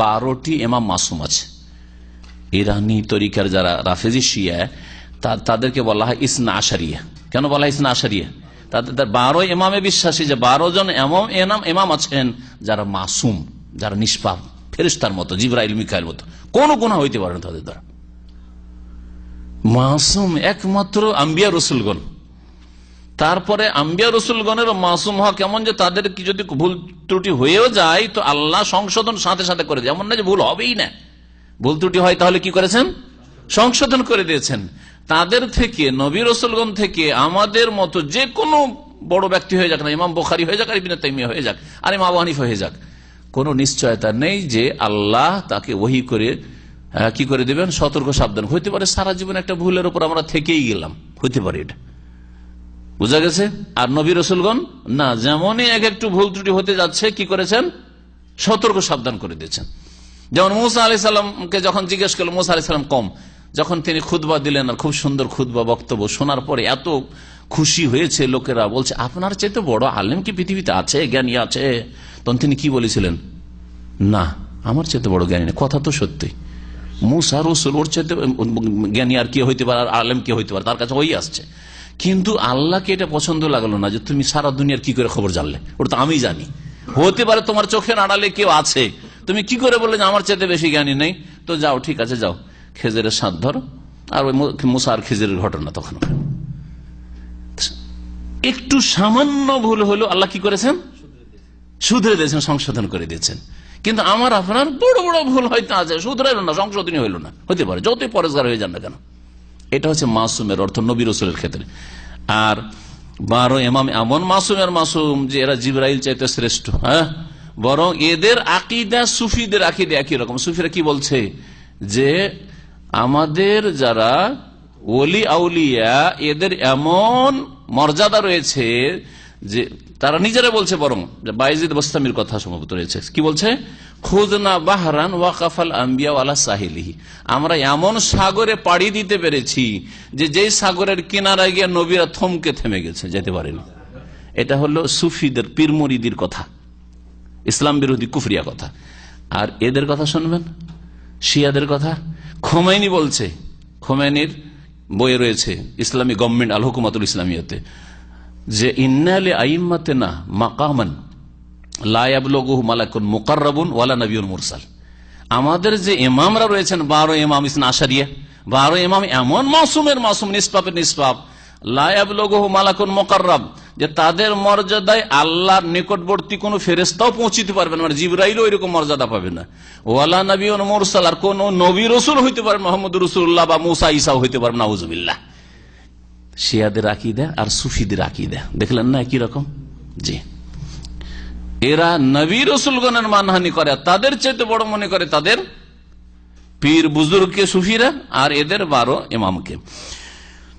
বারোটি এমাম মাসুম আছে। ইরানি তরিকার যারা রাফেজি শিয়া তাদেরকে বলা হয় ইসনা আশারিয়া। কেন বলা হয় ইসনা আশারিয়া? তাদের তার বারো এমামে বিশ্বাসী যে বারো জন এমাম এনাম এমাম আছেন যারা মাসুম, যারা নিষ্পাপ ফেরিস্তার মতো, জিব্রাইল মিখাইল মতো। কোন গুণা হইতে পারে না তাদের দ্বারা। মাসুম একমাত্র আম্বিয়া রসুলগণ। তারপরে আম্বিয়া রসুলগণের মাসুম হওয়া কেমন যে তাদের কি যদি ভুল ত্রুটি হয়েও যায়, তো আল্লাহ সংশোধন সাথে সাথে করে দেয়। এমন না যে ভুল হবেই না। ভুল ত্রুটি হয় তাহলে কি করেছেন? সংশোধন করে দিয়েছেন। তাদের থেকে, নবী রসুলগণ থেকে, আমাদের মতো যে কোনো বড় ব্যক্তি হয়ে যাক না, ইমাম বোখারি হয়ে যাক আর ইবিন তাইমিয়া হয়ে যাক, আর ইমাম হানিফ হয়ে যাক, কোনো নিশ্চয়তা নেই যে আল্লাহ তাকে ওহি করে কি করে দেবেন? সতর্ক সাবধান। হইতে পারে সারা জীবন একটা ভুলের উপর আমরা থেকেই গেলাম। হইতে পারে এটা। বুঝা গেছে? আর নবী রসুলগণ? না, যেমনই এক একটু ভুল ত্রুটি হতে যাচ্ছে, কি করেছেন? সতর্ক সাবধান করে দিয়েছেন। যেমন মুসা আলি সাল্লামকে যখন জিজ্ঞেস করল, মুসা আলি সাল্লাম কম। যখন তিনি খুদবা দিলেন, আর খুব সুন্দর খুদবা বক্তব্য শোনার পরে এত খুশি হয়েছে লোকেরা, বলছে, আপনার চেয়ে বড় আলেম কি পৃথিবীতে আছে? জ্ঞানী আছে? তখন তিনি কি বলেছিলেন? না, আমার চেয়ে বড় জ্ঞানী নেই। কথা তো সত্যি। মুসা রসুল ওর চেয়ে জ্ঞানী আর কে হইতে পারে? আর আলেম কে হইতে পারে? তার কাছে ওই আসছে। কিন্তু আল্লাহকে এটা পছন্দ লাগল না যে তুমি সারা দুনিয়ার কি করে খবর জানলে? ওটা তো আমি জানি। হতে পারে তোমার চোখের আড়ালে কেউ আছে। তুমি কি করে বললে আমার চেয়ে বেশি জ্ঞানী নেই? তো যাও, ঠিক আছে, যাও। খেজেরের সাত ধরো। আর ওই মুসা আর খেজেরের ঘটনা তখন। একটু সামান্য ভুল হলো, আল্লাহ কি করেছেন? শুধরে দিয়েছেন, সংশোধন করে দিয়েছেন। কিন্তু আমার আপনার বড় বড় ভুল হয়তো আছে। শুধরে না সংশোধনী হইল না। হতে পারে, যতই পরেশগার হয়ে যান না কেন। এটা হচ্ছে মাসুমের অর্থ নবী রসুলের ক্ষেত্রে। আর বারো এমাম এমন মাসুমের মাসুম যে এরা জিব্রাইল চাইতে শ্রেষ্ঠ হ্যাঁ? বরং এদের আকিদা সুফিদের আকিদে একই রকম। সুফিরা কি বলছে? যে আমাদের যারা ওলি আউলিয়া, এদের এমন মর্যাদা রয়েছে যে তারা নিজেরা বলছে বরং বাইজিদ বস্তামির কথা সম্ভবত রয়েছে। কি বলছে? খুদনা বাহরান ওয়াকাফাল আম্বিয়া ওয়ালা আমরা এমন সাগরে পাড়ি দিতে পেরেছি যে যেই সাগরের কিনারা গিয়ে নবীরা থমকে থেমে গেছে, যেতে পারেনি। এটা হলো সুফিদের পীরমরিদির কথা। ইসলাম বিরোধী কুফরিয়া কথা। আর এদের কথা শুনবেন? শিয়াদের কথা? খোমাইনি বলছে। খোমাইনির বইয়ে রয়েছে, ইসলামী গভর্নমেন্ট আল হুকুমাতুল ইসলামিয়াতে। যে ইন্নালে আইম্মাতে না মাকামান মুরসাল। আমাদের যে ইমামরা রয়েছেন, বারো ইমাম ইসনা আশারিয়া, বারো ইমাম এমন মাসুমের মাসুম, নিষ্পাপের নিষ্পাপ লায়াবলগুহ মালাকুন মোকাররাব, যে তাদের মর্যাদায় আল্লাহর নিকটবর্তী কোন ফেরেস্তাও পৌঁছিতে পারবে না মানে জিব্রাইলও এরকম মর্যাদা পাবে না। ওয়ালা নবী মুরসাল, আর কোন নবী রসুল হইতে পারে মোহাম্মদ রসুল্লাহ বা মুসা ইসাও হইতে পারবে না শিয়াদের আকিদা আর সুফিদের আকিদা। দেখলেন না একই রকম? জি। এরা নবী রসুলগণের মানহানি করে, তাদের চেয়ে বড় মনে করে তাদের পীর বুজুর্গকে, সুফিরা আর এদের বারো ইমামকে।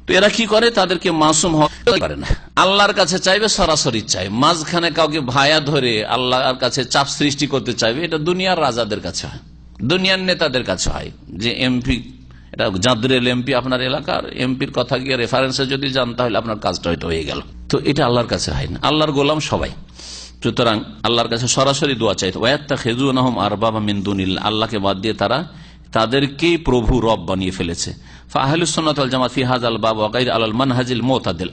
তো এরা কি করে? তাদেরকে মাসুম করে না। আল্লাহর কাছে চাইবে, সরাসরি চাই। মাঝখানে কাউকে ভায়া ধরে আল্লাহর কাছে চাপ সৃষ্টি করতে চাইবে, এটা দুনিয়ার রাজাদের কাছে হয়। দুনিয়ার নেতাদের কাছে হয় যে এমপি এটা জাদরেল এমপি আপনার এলাকার এমপির কথা গিয়ে রেফারেন্সে যদি যান, তাহলে আপনার কাজটা হয়তো হয়ে গেল। তো এটা আল্লাহর কাছে হয় না। আল্লাহর গোলাম সবাই। সুতরাং আল্লাহর কাছে সরাসরি দোয়া চাইতো ওয়াত্তা খেজুন আহম আর বাবা মিন্দুনিল আল্লাহকে বাদ দিয়ে তারা তাদেরকেই প্রভু রব বানিয়ে ফেলেছে। আল মানহাজিল মোতাদিল।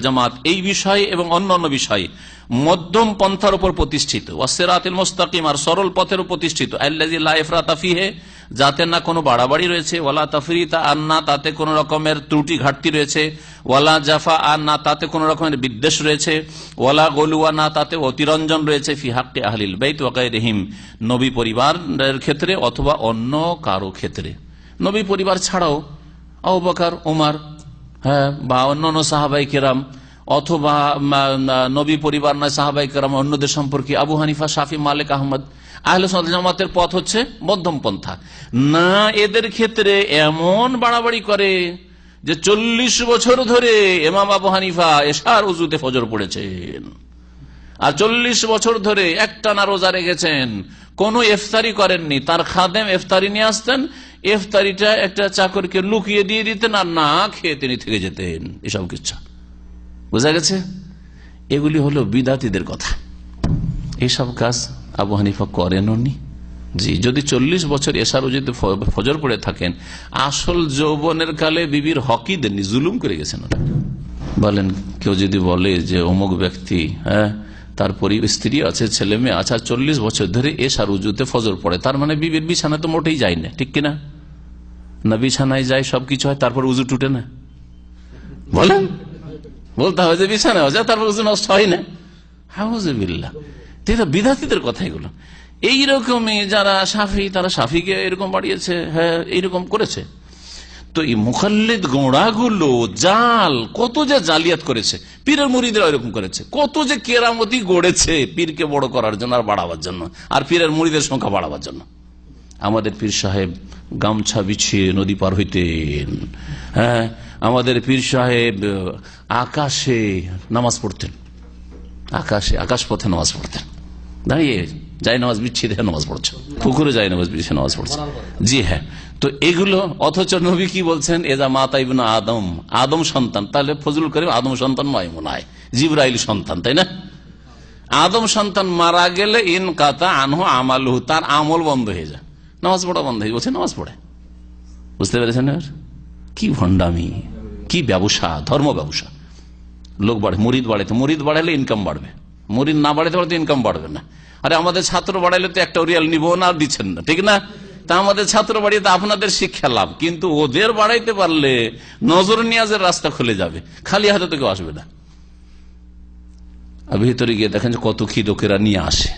জামাত এই বিষয়ে এবং বিষয়ে মধ্যম পন্থার প্রতিষ্ঠিত। আর সরল প্রতিষ্ঠিত। যাতে না কোনো বাড়াবাড়ি রয়েছে, ওয়ালা তাফরিতা আর না তাতে কোনো রকমের ত্রুটি ঘাটতি রয়েছে, ওয়ালা জাফা আর না তাতে কোনো রকমের বিদ্বেষ রয়েছে, ওয়ালা গলুয়া না তাতে অতিরঞ্জন রয়েছে ফিহাক্কে আহলিল বেত ওয়াকাই রহিম নবী পরিবারের ক্ষেত্রে অথবা অন্য কারও ক্ষেত্রে। নবী পরিবার ছাড়াও আবাকার ওমার হ্যাঁ বা অন্যান্য সাহাবাই কেরাম অথবা নবী পরিবার নয়, সাহাবাই কেরাম, অন্যদের সম্পর্কে আবু হানিফা, শাফি, মালিক, আহমদ আহলে জামাতের পথ হচ্ছে মধ্যম পন্থা। না, এদের ক্ষেত্রে এমন বাড়াবাড়ি করে যে চল্লিশ বছর ধরে এমাম আবু হানিফা এশার উজুতে ফজর পড়েছেন। আর চল্লিশ বছর ধরে একটা না রোজা রেখেছেন, কোন ইফতারি করেননি, তার খাদেম ইফতারি নিয়ে আসতেন, ইফতারিটা একটা চাকরকে লুকিয়ে দিয়ে দিতেন আর না খেয়ে তিনি থেকে যেতেন, এসব কিছু বোঝা গেছে? এগুলি হলো বিদাতিদের কথা। এইসব কাজ আবু হানিফা করেন উনি। জি, যদি চল্লিশ বছর এসারও যদি ফজর পড়ে থাকেন, আসল যৌবনের কালে বিবির হকি দেননি, জুলুম করে গেছেন ওরা। বলেন, কেউ যদি বলে যে অমুক ব্যক্তি হ্যাঁ তার স্ত্রী আছে, ছেলে মেয়ে আছে চল্লিশ বছর ধরে এসার উজুতে ফজর পড়ে, তার মানে বিবির বিছানা তো মোটেই যায় না, ঠিক কিনা? না বিছানায় যায়, সবকিছু হয়, তারপর উজু টুটে না। বলেন। বলতে হবে যে বিছানা যায় তারপর উজু নষ্ট হয় না। হাউজবিল্লা বিধাতিদের কথা এগুলো। এইরকমই যারা সাফি, তারা সাফিকে এরকম বাড়িয়েছে হ্যাঁ এইরকম করেছে। তো এই মুখাল্লিদ গোড়াগুলো, জাল, কত যে জালিয়াত করেছে, পীরের মুড়িদের এরকম করেছে। কত যে কেরামতি গড়েছে পীরকে বড় করার জন্য আর বাড়াবার জন্য, আর পীরের মুড়িদের সংখ্যা বাড়াবার জন্য। আমাদের পীর সাহেব গামছা বিছিয়ে নদী পার হইতেন। হ্যাঁ আমাদের পীর সাহেব আকাশে নামাজ পড়তেন। আকাশে, আকাশ পথে নামাজ পড়তেন। দাঁড়িয়ে যাই নামাজ বিচ্ছিয়ে দেখে নামাজ পড়ছে। পুকুরে যাই নামাজ বিছিয়ে নামাজ পড়ছে। জি হ্যাঁ তো এগুলো, অথচ নবী কি বলছেন? এজা মাতা ইবনা আদম আদম সন্তান। তাহলে ফজল করে আদম সন্তান নয় মনে হয় জিব্রাইল সন্তান, তাই না? আদম সন্তান মারা গেলে ইন কাতা আনহু আমালহু, তার আমল বন্ধ হয়ে যায়। নামাজ পড়া বন্ধ হয়ে বলছে নামাজ পড়ে। বুঝতে পেরেছেন কি ভণ্ডামি, কি ব্যবসা, ধর্ম ব্যবসা। লোক বাড়ে, মরিদ বাড়াইতে মরিদ বাড়াইলে ইনকাম বাড়বে। মরিদ না বাড়াইতে পারলে ইনকাম বাড়বে না। আরে আমাদের ছাত্র বাড়াইলে তো একটা রিয়াল নিব না দিচ্ছেন না, ঠিক না? তা আমাদের ছাত্র বাড়িতে আপনাদের শিক্ষা লাভ, কিন্তু ওদের বাড়াইতে পারলে নজর নিয়াজের রাস্তা খুলে যাবে, খালি হাতে তো কেউ আসবে না। আর ভিতরে গিয়ে দেখেন কত কি লোকেরা নিয়ে আসে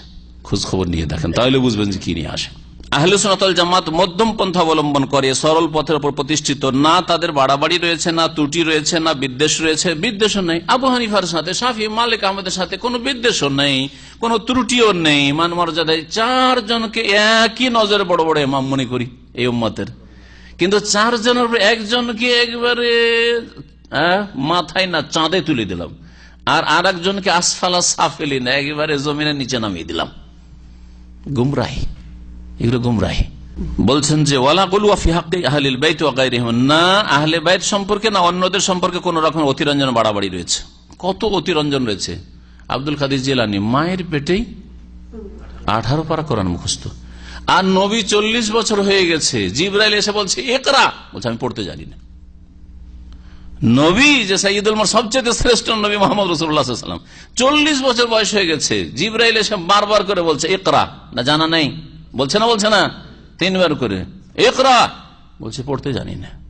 খোঁজ খবর নিয়ে দেখেন, তাহলে বুঝবেন যে কি নিয়ে আসে। আহলে জামাত মধ্যম পন্থা অবলম্বন করে সরল পথের উপর প্রতিষ্ঠিত। না তাদের বাড়াবাড়ি রয়েছে না ত্রুটি রয়েছে না বিদ্বেষ রয়েছে বিদ্বেষও নেই। আবু হানিফার সাথে সাফি মালিক আহমেদের সাথে কোনো বিদ্বেষও নেই কোনো ত্রুটিও নেই। মান মর্যাদায় চারজনকে একই নজরে বড় বড় এমাম মনে করি এই উম্মতের। কিন্তু চারজনের একজনকে একবারে আহ, মাথায় না চাঁদে তুলে দিলাম। আর আর একজনকে আসফালা সাফেলি না একবারে জমিনের নিচে নামিয়ে দিলাম। গুমরাহি। এগুলো গুমরাহি। বলছেন যে না, আহলে বাইত সম্পর্কে না, অন্যদের সম্পর্কে কোন রকম অতিরঞ্জন বাড়াবাড়ি রয়েছে। কত অতিরঞ্জন রয়েছে। আব্দুল কাদির জেলানি, মায়ের পেটেই আঠারো পারা কোরআন মুখস্থ। আর নবী চল্লিশ বছর হয়ে গেছে। জিব্রাইল এসে বলছে একরা বলছে, আমি পড়তে জানি না। নবী যে সাইদুল সবচেয়ে শ্রেষ্ঠ নবী মোহাম্মদ রসুল্লাহাম চল্লিশ বছর বয়স হয়ে গেছে। জিব্রাইল এসে বারবার করে বলছে একরা না, জানা নেই। বলছে না বলছে না। তিনবার করে। একরা বলছে, পড়তে জানি না।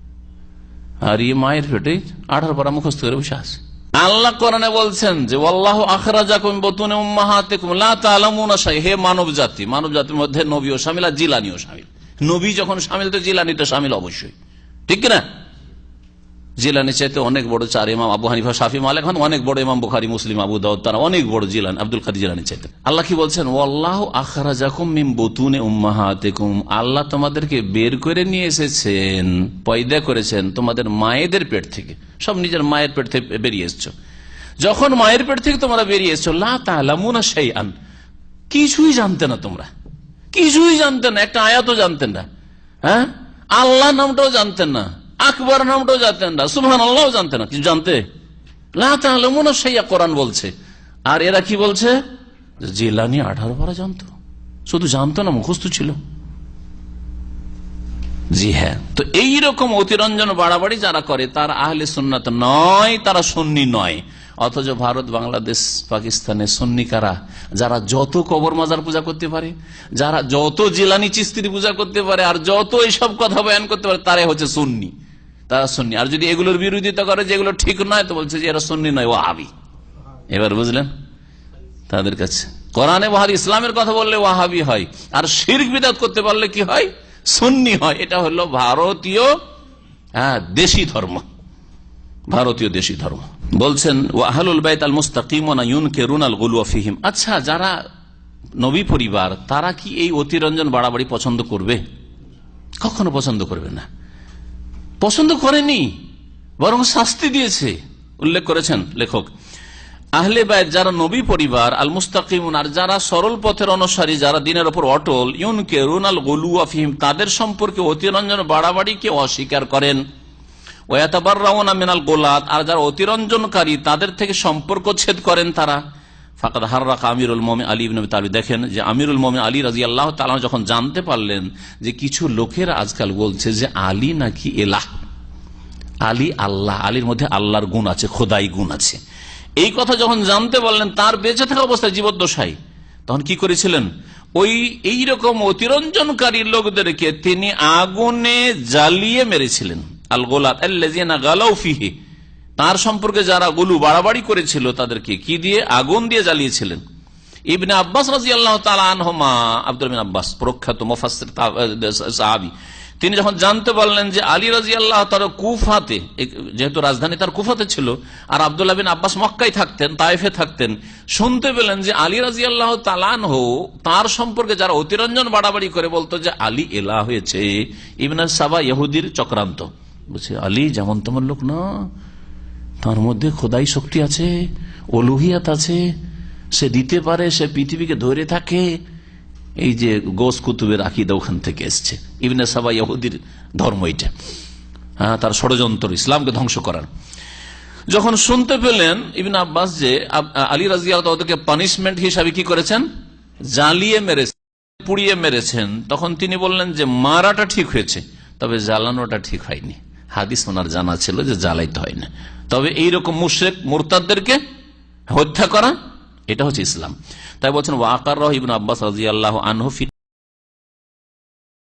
আর ইয়ে মায়ের পেটে আঠার পরা মুখস্থ করে বসে আছে। আল্লাহ কোরআনে বলছেন যে আল্লাহ আখরাজাকুম বতুনে উম্মাহাতিকুম লা তাআলামুনা শাই হে মানব জাতি মানব জাতির মধ্যে নবী ও শামিল আর জিলানিও সামিল নবী যখন সামিল তো জিলানিটা সামিল অবশ্যই। ঠিক না জিলানি চাইতে অনেক বড় চার ইমাম আবু হানিফা, শাফি, মালিক হন অনেক বড় ইমাম বুখারি, মুসলিম, আবু দাউদ, তারা অনেক বড় জিলান আব্দুল কাদি জিলানি চাইতে আল্লাহ কি বলছেন? ওয়াল্লাহ আখরাজাকুম মিন বুতুনে উম্মাহাতিকুম। আল্লাহ তোমাদেরকে বের করে নিয়ে এসেছেন, পয়দা করেছেন তোমাদের মায়েদের পেট থেকে। সব নিজের মায়ের পেট থেকে বেরিয়ে এসছো। যখন মায়ের পেট থেকে তোমরা বেরিয়ে এসছো, লা তালামুনা শাইআন। কিছুই জানতে না তোমরা। কিছুই জানতেন না, একটা আয়াতও জানতেন না। হ্যাঁ? আল্লাহ নামটাও জানতেন না। আকবর নামটাও জানতেন না সুবহান আল্লাহ জানতেন না কিছু জানতে। লামুনা সাইয়া কোরআন বলছে। আর এরা কি বলছে? জিলানি আঠারো পারা জানতো। শুধু জানতো না, মুখস্থ ছিল। জি হ্যাঁ তো এইরকম অতিরঞ্জন বাড়াবাড়ি যারা করে, তারা আহলে সুন্নাত নয়, তারা সন্নি নয়। অথচ ভারত, বাংলাদেশ, পাকিস্তানের সন্নিকারা, যারা যত কবর মাজার পূজা করতে পারে, যারা যত জিলানি চিস্তির পূজা করতে পারে, আর যত এইসব কথা বয়ান করতে পারে, তারাই হচ্ছে সুন্নি। তারা সুন্নি। আর যদি এগুলোর বিরোধিতা করে যেগুলো ঠিক নয়, তো বলছে যে এরা সুন্নি নয় ও আবি এবার বুঝলেন? তাদের কাছে। কোরআনে বাহার ইসলামের কথা বললে ওয়াহাবি হয়। আর শির্ক বিদাত করতে পারলে কি হয়? সুন্নি হয়। এটা হলো ভারতীয় হ্যাঁ দেশি ধর্ম। ভারতীয় দেশি ধর্ম। বলছেন, ওয়াহালুল বাইত আল মুস্তাকিম ইউনকে রুনাল গুলুয়াফিহিম আচ্ছা যারা নবী পরিবার, তারা কি এই অতিরঞ্জন বাড়াবাড়ি পছন্দ করবে? কখনো পছন্দ করবে না। পছন্দ করেনি, বরং শাস্তি দিয়েছে, উল্লেখ করেছেন লেখক। আহলে বায়ত যারা নবী পরিবার আল মুস্তাকিম আর যারা সরল পথের অনুসারী, যারা দিনের ওপর অটল ইউনকে রুনাল গলুয়া ফিহিম, তাদের সম্পর্কে অতিরঞ্জন বাড়াবাড়িকে অস্বীকার করেন। ওয়াতাবার রাওনা মিনাল গোলাত, আর যারা অতিরঞ্জনকারী, তাদের থেকে সম্পর্ক ছেদ করেন তারা। ফাকাদ হার্রাক আমিরুল মোমে আলী ইবনে তালু দেখেন যে আমিরুল মোমে আলী রাজি আল্লাহ তালা যখন জানতে পারলেন যে কিছু লোকের আজকাল বলছে যে আলী নাকি এলাহ, আলী আল্লাহ, আলীর মধ্যে আল্লাহর গুণ আছে, খোদাই গুণ আছে। এই কথা যখন জানতে পারলেন, তার বেঁচে থাকা অবস্থায় জীবদ্দশাই তখন কি করেছিলেন? ওই এইরকম অতিরঞ্জনকারী লোকদেরকে তিনি আগুনে জ্বালিয়ে মেরেছিলেন। আল গোলাত গালাউফিহে তার সম্পর্কে যারা গুলু বাড়াবাড়ি করেছিল তাদেরকে কি দিয়ে? আগুন দিয়ে জ্বালিয়েছিলেন। ইবনে আব্বাস আব্বাস, প্রখ্যাত তিনি যখন জানতে পারলেন যে আলী রাজি আল্লাহ তার কুফাতে যেহেতু রাজধানী তার কুফাতে ছিল, আর আবদুল্লাহ বিন আব্বাস মক্কায় থাকতেন তাইফে থাকতেন, শুনতে পেলেন যে আলী রাজি আল্লাহ তালানহ তার সম্পর্কে যারা অতিরঞ্জন বাড়াবাড়ি করে বলতো যে আলী এলা হয়েছে, ইবনা সাবা ইহুদির চক্রান্ত। বলছে, আলী যেমন তেমন লোক না। তার মধ্যে খোদাই শক্তি আছে, অলুহিয়াত আছে, সে দিতে পারে, সে পৃথিবীকে ধরে থাকে। এই যে গোস কুতুবের আকিদা ওখান থেকে এসছে। ইবনে সাবা ধর্ম এটা। হ্যাঁ তার ষড়যন্ত্র, ইসলামকে ধ্বংস করার। যখন শুনতে পেলেন ইবিন আব্বাস যে আলী রাজিয়া পানিশমেন্ট হিসাবে কি করেছেন? জ্বালিয়ে মেরেছেন পুড়িয়ে মেরেছেন। তখন তিনি বললেন যে, মারাটা ঠিক হয়েছে, তবে জ্বালানোটা ঠিক হয়নি। হাদিস ওনার জানা ছিল যে জ্বালাইতে হয় না তবে এইরকম মুশ্রেক মোরতাদদেরকে হত্যা করা, এটা হচ্ছে ইসলাম। তাই বলছেন ওয়াকার রহিবন আব্বাস রাজি আল্লাহ আনহু